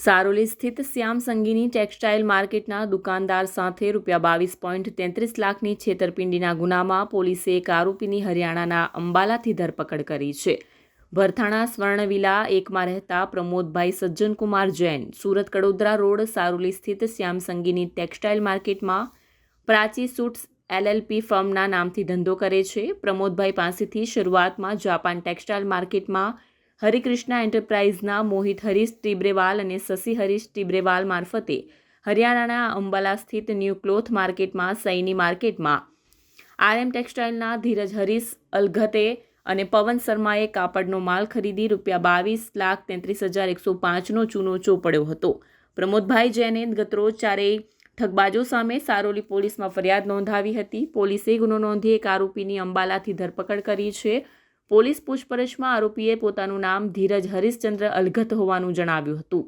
સારોલી સ્થિત શ્યામ સંગીની ટેક્સટાઇલ માર્કેટના દુકાનદાર સાથે રૂપિયા બાવીસ પોઈન્ટ તેત્રીસ લાખની છેતરપિંડીના ગુનામાં પોલીસે એક આરોપીની હરિયાણાના અંબાલાથી ધરપકડ કરી છે. ભરથાણા સ્વર્ણવિલા એકમાં રહેતા પ્રમોદભાઈ સજ્જનકુમાર જૈન સુરત કડોદરા રોડ સારોલી સ્થિત શ્યામ સંગીની ટેક્સટાઇલ માર્કેટમાં પ્રાચી સૂટ્સ એલએલપી ફર્મના નામથી ધંધો કરે છે. પ્રમોદભાઈ પાસેથી શરૂઆતમાં જાપાન ટેક્સટાઇલ માર્કેટમાં હરિકૃષ્ણા એન્ટરપ્રાઇઝના મોહિત હરીશ ટીબ્રેવાલ અને શશી હરીશ ટીબ્રેવાલ મારફતે હરિયાણાના અંબાલા સ્થિત ન્યૂ ક્લોથ માર્કેટમાં, સૈની માર્કેટમાં. આરએમ ટેક્સટાઇલના ધીરજ હરીશ અલઘતે અને પવન શર્માએ કાપડનો માલ ખરીદી રૂપિયા બાવીસ લાખ તેત્રીસ હજાર એકસો પાંચનો ચૂનો ચોપડ્યો હતો. પ્રમોદભાઈ જૈને ગતરોજ ચારેય ઠગબાજો સામે સારોલી પોલીસમાં ફરિયાદ નોંધાવી હતી. પોલીસે ગુનો નોંધી એક આરોપીની અંબાલાથી ધરપકડ કરી છે. પોલીસ પૂછપરછમાં આરોપીએ પોતાનું નામ ધીરજ હરીશચંદ્ર અલગત હોવાનું જણાવ્યું હતું.